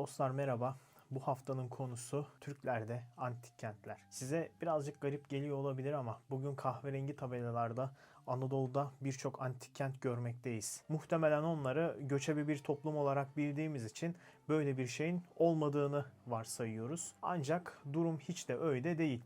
Dostlar merhaba. Bu haftanın konusu Türklerde antik kentler. Size birazcık garip geliyor olabilir ama bugün kahverengi tabelalarda Anadolu'da birçok antik kent görmekteyiz. Muhtemelen onları göçebe bir toplum olarak bildiğimiz için böyle bir şeyin olmadığını varsayıyoruz. Ancak durum hiç de öyle değil.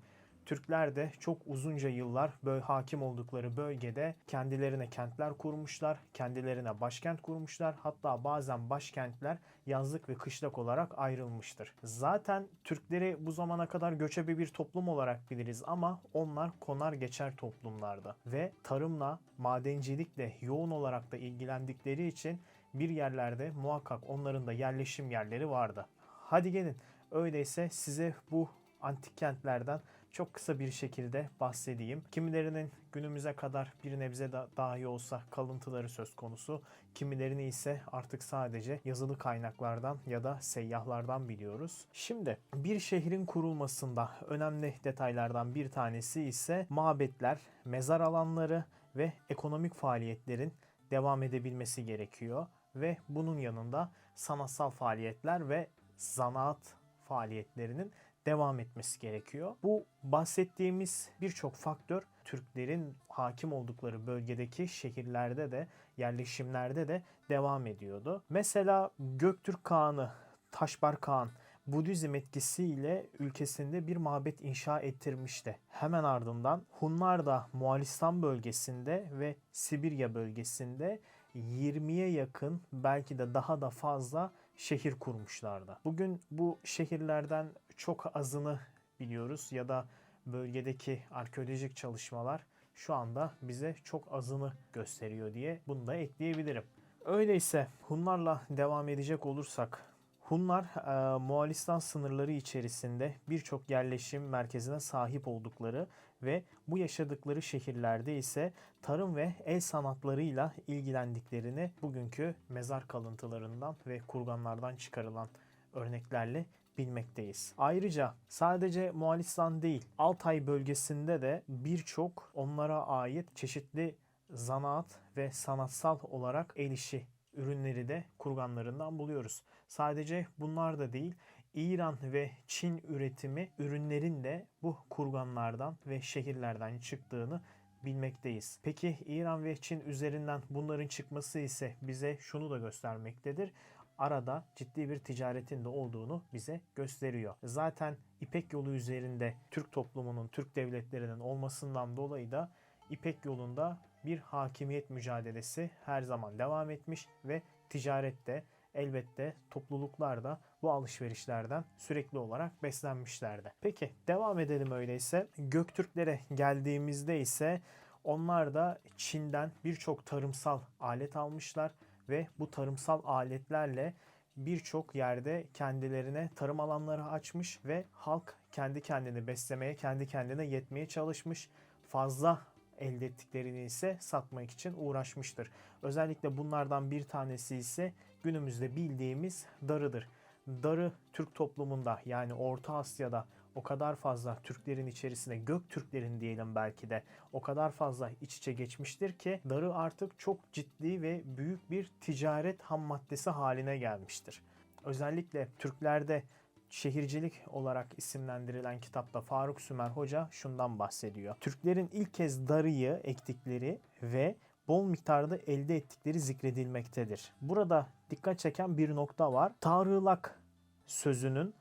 Türkler de çok uzunca yıllar böyle hakim oldukları bölgede kendilerine kentler kurmuşlar, kendilerine başkent kurmuşlar. Hatta bazen başkentler yazlık ve kışlak olarak ayrılmıştır. Zaten Türkleri bu zamana kadar göçebe bir toplum olarak biliriz ama onlar konar geçer toplumlarda ve tarımla, madencilikle yoğun olarak da ilgilendikleri için bir yerlerde muhakkak onların da yerleşim yerleri vardı. Hadi gelin öyleyse size bu antik kentlerden çok kısa bir şekilde bahsedeyim. Kimilerinin günümüze kadar bir nebze da dahi olsa kalıntıları söz konusu. Kimilerini ise artık sadece yazılı kaynaklardan ya da seyyahlardan biliyoruz. Şimdi bir şehrin kurulmasında önemli detaylardan bir tanesi ise mabetler, mezar alanları ve ekonomik faaliyetlerin devam edebilmesi gerekiyor ve bunun yanında sanatsal faaliyetler ve zanaat faaliyetlerinin devam etmesi gerekiyor. Bu bahsettiğimiz birçok faktör Türklerin hakim oldukları bölgedeki şehirlerde de yerleşimlerde de devam ediyordu. Mesela Göktürk Kağan'ı Taşbar Kağan Budizm etkisiyle ülkesinde bir mabet inşa ettirmişti. Hemen ardından Hunlar da Moğolistan bölgesinde ve Sibirya bölgesinde 20'ye yakın belki de daha da fazla şehir kurmuşlardı. Bugün bu şehirlerden çok azını biliyoruz ya da bölgedeki arkeolojik çalışmalar şu anda bize çok azını gösteriyor diye bunu da ekleyebilirim. Öyleyse Hunlarla devam edecek olursak Hunlar e, Moğolistan sınırları içerisinde birçok yerleşim merkezine sahip oldukları ve bu yaşadıkları şehirlerde ise tarım ve el sanatlarıyla ilgilendiklerini bugünkü mezar kalıntılarından ve kurganlardan çıkarılan örneklerle bilmekteyiz. Ayrıca sadece Moğolistan değil, Altay bölgesinde de birçok onlara ait çeşitli zanaat ve sanatsal olarak el işi ürünleri de kurganlarından buluyoruz. Sadece bunlar da değil, İran ve Çin üretimi ürünlerin de bu kurganlardan ve şehirlerden çıktığını bilmekteyiz. Peki İran ve Çin üzerinden bunların çıkması ise bize şunu da göstermektedir. Arada ciddi bir ticaretin de olduğunu bize gösteriyor. Zaten İpek yolu üzerinde Türk toplumunun, Türk devletlerinin olmasından dolayı da İpek yolunda bir hakimiyet mücadelesi her zaman devam etmiş ve ticarette elbette topluluklar da bu alışverişlerden sürekli olarak beslenmişlerdi. Peki devam edelim öyleyse. Göktürklere geldiğimizde ise onlar da Çin'den birçok tarımsal alet almışlar ve bu tarımsal aletlerle birçok yerde kendilerine tarım alanları açmış ve halk kendi kendini beslemeye, kendi kendine yetmeye çalışmış. Fazla elde ettiklerini ise satmak için uğraşmıştır. Özellikle bunlardan bir tanesi ise günümüzde bildiğimiz darıdır. Darı Türk toplumunda yani Orta Asya'da o kadar fazla Türklerin içerisinde Göktürklerin diyelim belki de o kadar fazla iç içe geçmiştir ki darı artık çok ciddi ve büyük bir ticaret ham maddesi haline gelmiştir. Özellikle Türklerde şehircilik olarak isimlendirilen kitapta Faruk Sümer Hoca şundan bahsediyor. Türklerin ilk kez darıyı ektikleri ve bol miktarda elde ettikleri zikredilmektedir. Burada dikkat çeken bir nokta var. Tarığlak sözünün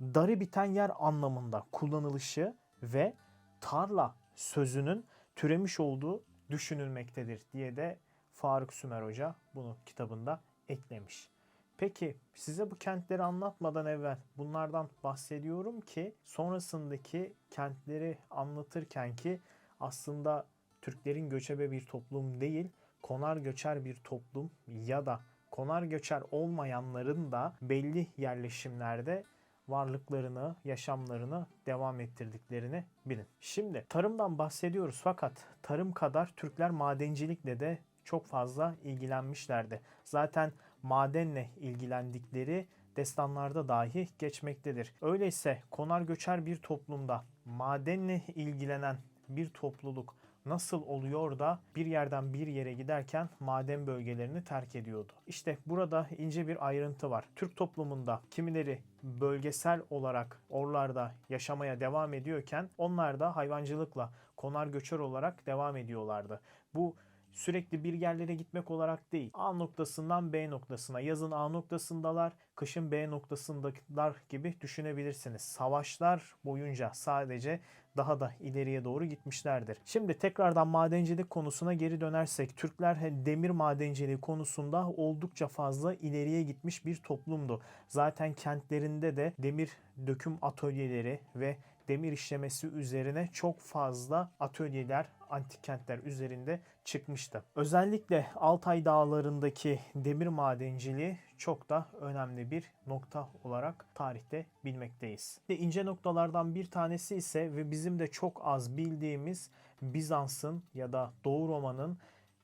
darı biten yer anlamında kullanılışı ve tarla sözünün türemiş olduğu düşünülmektedir diye de Faruk Sümer Hoca bunu kitabında eklemiş. Peki size bu kentleri anlatmadan evvel bunlardan bahsediyorum ki sonrasındaki kentleri anlatırken ki aslında Türklerin göçebe bir toplum değil, konar göçer bir toplum ya da konar göçer olmayanların da belli yerleşimlerde varlıklarını, yaşamlarını devam ettirdiklerini bilin. Şimdi tarımdan bahsediyoruz fakat tarım kadar Türkler madencilikle de çok fazla ilgilenmişlerdi. Zaten madenle ilgilendikleri destanlarda dahi geçmektedir. Öyleyse konar göçer bir toplumda madenle ilgilenen bir topluluk nasıl oluyor da bir yerden bir yere giderken maden bölgelerini terk ediyordu? İşte burada ince bir ayrıntı var. Türk toplumunda kimileri bölgesel olarak oralarda yaşamaya devam ediyorken onlar da hayvancılıkla konar göçer olarak devam ediyorlardı. Bu sürekli bir yerlere gitmek olarak değil. A noktasından B noktasına. Yazın A noktasındalar, kışın B noktasındalar gibi düşünebilirsiniz. Savaşlar boyunca sadece daha da ileriye doğru gitmişlerdir. Şimdi tekrardan madencilik konusuna geri dönersek Türkler demir madenciliği konusunda oldukça fazla ileriye gitmiş bir toplumdu. Zaten kentlerinde de demir döküm atölyeleri ve demir işlemesi üzerine çok fazla atölyeler, antik kentler üzerinde çıkmıştı. Özellikle Altay dağlarındaki demir madenciliği çok da önemli bir nokta olarak tarihte bilmekteyiz. Ve ince noktalardan bir tanesi ise ve bizim de çok az bildiğimiz Bizans'ın ya da Doğu Roma'nın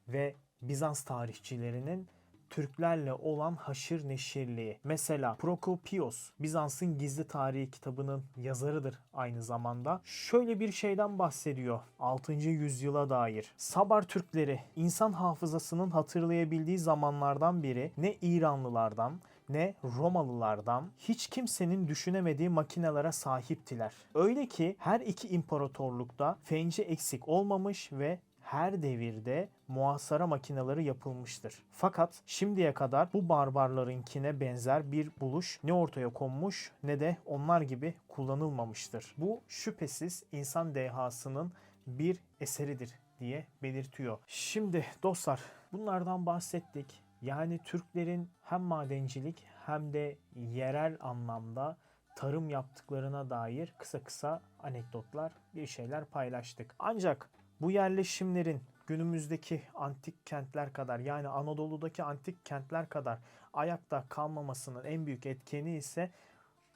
ve Bizans tarihçilerinin Türklerle olan haşır neşirliği. Mesela Prokopios, Bizans'ın gizli tarihi kitabının yazarıdır aynı zamanda. Şöyle bir şeyden bahsediyor 6. yüzyıla dair. Sabar Türkleri insan hafızasının hatırlayabildiği zamanlardan biri ne İranlılardan ne Romalılardan hiç kimsenin düşünemediği makinelere sahiptiler. Öyle ki her iki imparatorlukta fenci eksik olmamış ve her devirde muhasara makineleri yapılmıştır. Fakat şimdiye kadar bu barbarlarınkine benzer bir buluş ne ortaya konmuş ne de onlar gibi kullanılmamıştır. Bu şüphesiz insan dehasının bir eseridir diye belirtiyor. Şimdi dostlar bunlardan bahsettik. Yani Türklerin hem madencilik hem de yerel anlamda tarım yaptıklarına dair kısa kısa anekdotlar, bir şeyler paylaştık. Ancak bu yerleşimlerin günümüzdeki antik kentler kadar yani Anadolu'daki antik kentler kadar ayakta kalmamasının en büyük etkeni ise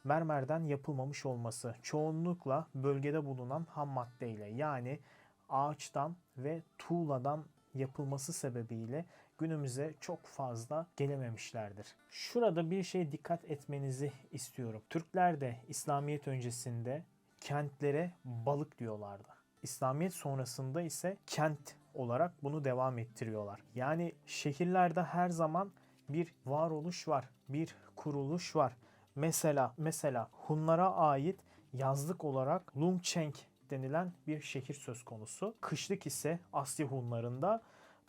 mermerden yapılmamış olması. Çoğunlukla bölgede bulunan ham maddeyle yani ağaçtan ve tuğladan yapılması sebebiyle günümüze çok fazla gelememişlerdir. Şurada bir şey dikkat etmenizi istiyorum. Türkler de İslamiyet öncesinde kentlere balık diyorlardı. İslamiyet sonrasında ise kent olarak bunu devam ettiriyorlar. Yani şehirlerde her zaman bir varoluş var, bir kuruluş var. Mesela mesela Hunlara ait yazlık olarak Lungcheng denilen bir şehir söz konusu. Kışlık ise Asya Hunlarında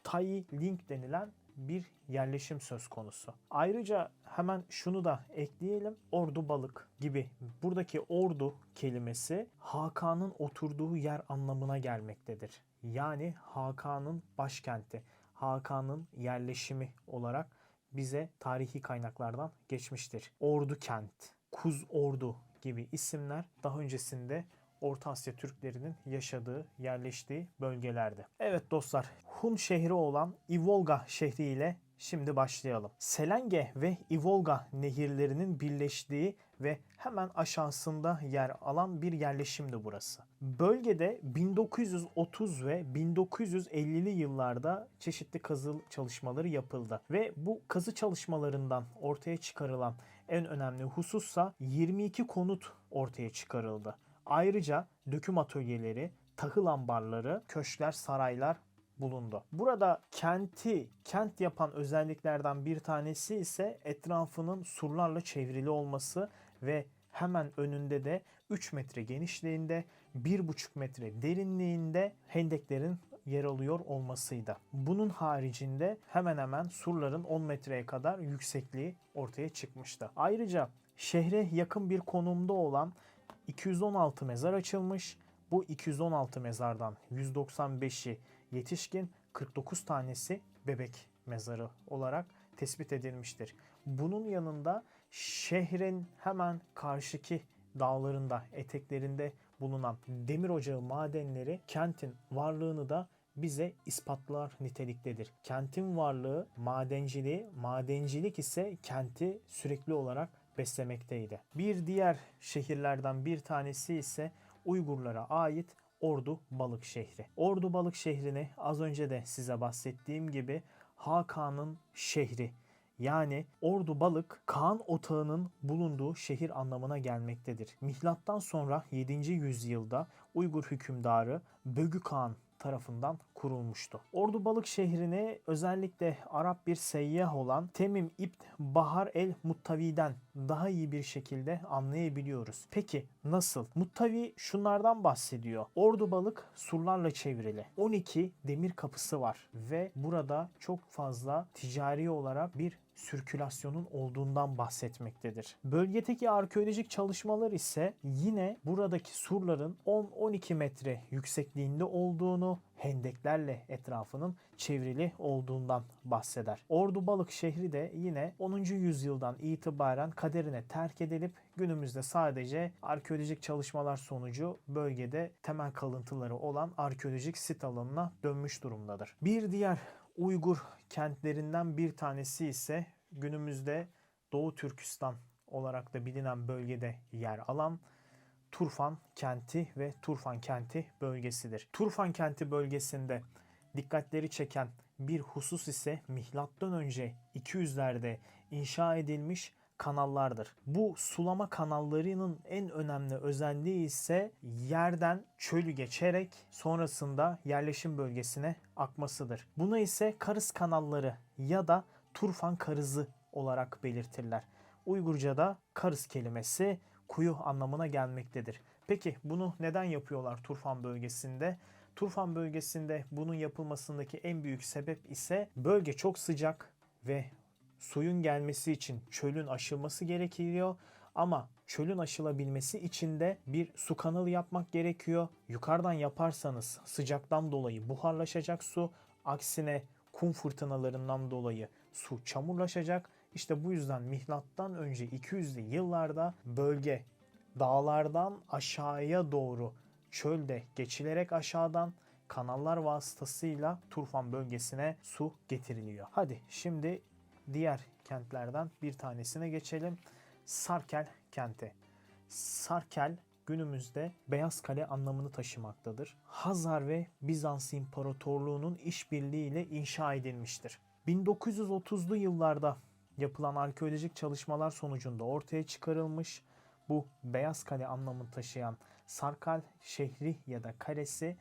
Tai Ling denilen bir yerleşim söz konusu. Ayrıca hemen şunu da ekleyelim. Ordu balık gibi. Buradaki ordu kelimesi Hakan'ın oturduğu yer anlamına gelmektedir. Yani Hakan'ın başkenti, Hakan'ın yerleşimi olarak bize tarihi kaynaklardan geçmiştir. Ordu kent, Kuz Ordu gibi isimler daha öncesinde Orta Asya Türklerinin yaşadığı, yerleştiği bölgelerde. Evet dostlar, Hun şehri olan Ivolga şehri ile şimdi başlayalım. Selenge ve Ivolga nehirlerinin birleştiği ve hemen aşağısında yer alan bir yerleşimdi burası. Bölgede 1930 ve 1950'li yıllarda çeşitli kazı çalışmaları yapıldı ve bu kazı çalışmalarından ortaya çıkarılan en önemli husussa 22 konut ortaya çıkarıldı. Ayrıca döküm atölyeleri, tahıl ambarları, köşkler, saraylar bulundu. Burada kenti kent yapan özelliklerden bir tanesi ise etrafının surlarla çevrili olması ve hemen önünde de 3 metre genişliğinde, 1,5 metre derinliğinde hendeklerin yer alıyor olmasıydı. Bunun haricinde hemen hemen surların 10 metreye kadar yüksekliği ortaya çıkmıştı. Ayrıca şehre yakın bir konumda olan 216 mezar açılmış. Bu 216 mezardan 195'i yetişkin, 49 tanesi bebek mezarı olarak tespit edilmiştir. Bunun yanında şehrin hemen karşıki dağlarında, eteklerinde bulunan demir ocağı madenleri kentin varlığını da bize ispatlar niteliktedir. Kentin varlığı madenciliği, madencilik ise kenti sürekli olarak beslemekteydi. Bir diğer şehirlerden bir tanesi ise Uygurlara ait Ordu Balık şehri. Ordu Balık şehrini az önce de size bahsettiğim gibi Hakan'ın şehri yani Ordu Balık Kaan Otağı'nın bulunduğu şehir anlamına gelmektedir. Milattan sonra 7. yüzyılda Uygur hükümdarı Bögü Kağan tarafından kurulmuştu. Ordu Balık şehrini özellikle Arap bir seyyah olan Temim İbn Bahar el Muttavi'den daha iyi bir şekilde anlayabiliyoruz. Peki nasıl? Muttavi şunlardan bahsediyor. Ordu Balık surlarla çevrili. 12 demir kapısı var ve burada çok fazla ticari olarak bir sirkülasyonun olduğundan bahsetmektedir. Bölgedeki arkeolojik çalışmalar ise yine buradaki surların 10-12 metre yüksekliğinde olduğunu, hendeklerle etrafının çevrili olduğundan bahseder. Ordu Balık şehri de yine 10. yüzyıldan itibaren kaderine terk edilip günümüzde sadece arkeolojik çalışmalar sonucu bölgede temel kalıntıları olan arkeolojik sit alanına dönmüş durumdadır. Bir diğer Uygur kentlerinden bir tanesi ise günümüzde Doğu Türkistan olarak da bilinen bölgede yer alan Turfan kenti ve Turfan kenti bölgesidir. Turfan kenti bölgesinde dikkatleri çeken bir husus ise milattan önce 200'lerde inşa edilmiş kanallardır. Bu sulama kanallarının en önemli özelliği ise yerden çölü geçerek sonrasında yerleşim bölgesine akmasıdır. Buna ise karız kanalları ya da Turfan karızı olarak belirtirler. Uygurca'da karız kelimesi kuyu anlamına gelmektedir. Peki bunu neden yapıyorlar Turfan bölgesinde? Turfan bölgesinde bunun yapılmasındaki en büyük sebep ise bölge çok sıcak ve suyun gelmesi için çölün aşılması gerekiyor. Ama çölün aşılabilmesi için de bir su kanalı yapmak gerekiyor. Yukarıdan yaparsanız sıcaktan dolayı buharlaşacak su. Aksine kum fırtınalarından dolayı su çamurlaşacak. İşte bu yüzden milattan önce 200'lü yıllarda bölge dağlardan aşağıya doğru çölde geçilerek aşağıdan kanallar vasıtasıyla Turfan bölgesine su getiriliyor. Hadi şimdi diğer kentlerden bir tanesine geçelim. Sarkel kenti. Sarkel günümüzde Beyaz Kale anlamını taşımaktadır. Hazar ve Bizans İmparatorluğu'nun işbirliğiyle inşa edilmiştir. 1930'lu yıllarda yapılan arkeolojik çalışmalar sonucunda ortaya çıkarılmış bu Beyaz Kale anlamını taşıyan Sarkal şehri ya da kalesi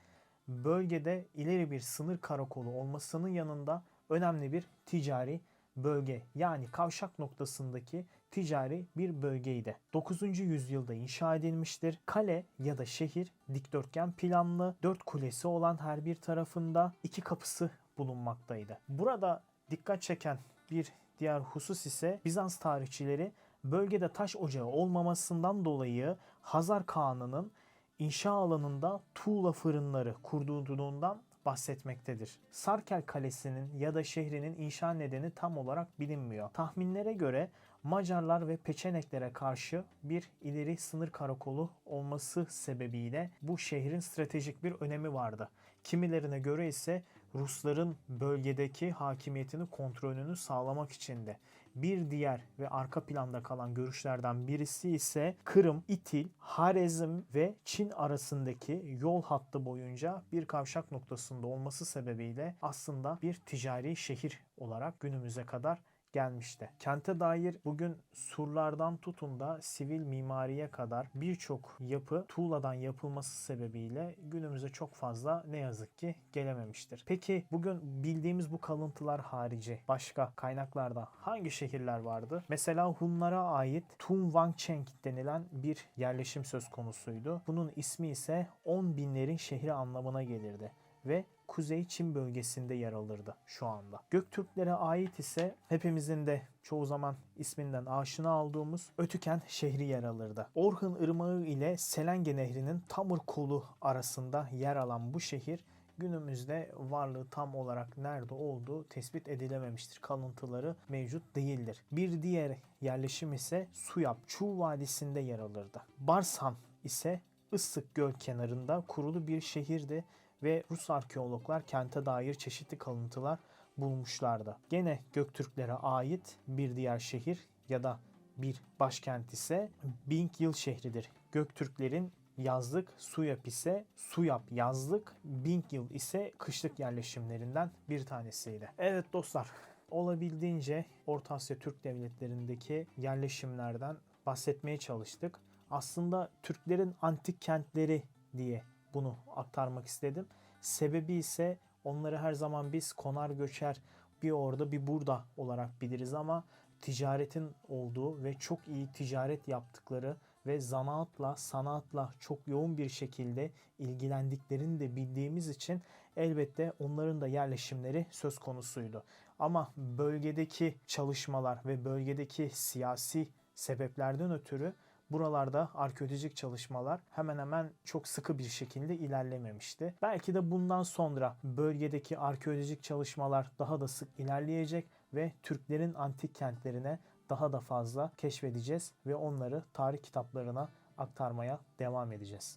bölgede ileri bir sınır karakolu olmasının yanında önemli bir ticari bölge yani kavşak noktasındaki ticari bir bölgeydi. 9. yüzyılda inşa edilmiştir. Kale ya da şehir dikdörtgen planlı, dört kulesi olan her bir tarafında iki kapısı bulunmaktaydı. Burada dikkat çeken bir diğer husus ise Bizans tarihçileri bölgede taş ocağı olmamasından dolayı Hazar Kağan'ının inşa alanında tuğla fırınları kurduğundan bahsetmektedir. Sarkel Kalesi'nin ya da şehrinin inşa nedeni tam olarak bilinmiyor. Tahminlere göre Macarlar ve Peçeneklere karşı bir ileri sınır karakolu olması sebebiyle bu şehrin stratejik bir önemi vardı. Kimilerine göre ise Rusların bölgedeki hakimiyetini kontrolünü sağlamak içindi. Bir diğer ve arka planda kalan görüşlerden birisi ise Kırım, İtil, Harezm ve Çin arasındaki yol hattı boyunca bir kavşak noktasında olması sebebiyle aslında bir ticari şehir olarak günümüze kadar gelmişti. Kente dair bugün surlardan tutun da sivil mimariye kadar birçok yapı tuğladan yapılması sebebiyle günümüze çok fazla ne yazık ki gelememiştir. Peki bugün bildiğimiz bu kalıntılar harici başka kaynaklarda hangi şehirler vardı? Mesela Hunlara ait Tum Wangcheng denilen bir yerleşim söz konusuydu. Bunun ismi ise 10 binlerin şehri anlamına gelirdi ve Kuzey Çin bölgesinde yer alırdı şu anda. Göktürklere ait ise hepimizin de çoğu zaman isminden aşina olduğumuz Ötüken şehri yer alırdı. Orhun Irmağı ile Selenge Nehri'nin Tamır kolu arasında yer alan bu şehir günümüzde varlığı tam olarak nerede olduğu tespit edilememiştir. Kalıntıları mevcut değildir. Bir diğer yerleşim ise Suyap, Çuğ Vadisi'nde yer alırdı. Barsan ise Issık Göl kenarında kurulu bir şehirdi ve Rus arkeologlar kente dair çeşitli kalıntılar bulmuşlardı. Gene Göktürklere ait bir diğer şehir ya da bir başkent ise Binkyıl şehridir. Göktürklerin yazlık, Suyap ise Suyap yazlık, Binkyıl ise kışlık yerleşimlerinden bir tanesiydi. Evet dostlar, olabildiğince Orta Asya Türk devletlerindeki yerleşimlerden bahsetmeye çalıştık. Aslında Türklerin antik kentleri diye bunu aktarmak istedim. Sebebi ise onları her zaman biz konar göçer bir orada bir burada olarak biliriz ama ticaretin olduğu ve çok iyi ticaret yaptıkları ve zanaatla, sanatla çok yoğun bir şekilde ilgilendiklerini de bildiğimiz için elbette onların da yerleşimleri söz konusuydu. Ama bölgedeki çalışmalar ve bölgedeki siyasi sebeplerden ötürü buralarda arkeolojik çalışmalar hemen hemen çok sıkı bir şekilde ilerlememişti. Belki de bundan sonra bölgedeki arkeolojik çalışmalar daha da sık ilerleyecek ve Türklerin antik kentlerine daha da fazla keşfedeceğiz ve onları tarih kitaplarına aktarmaya devam edeceğiz.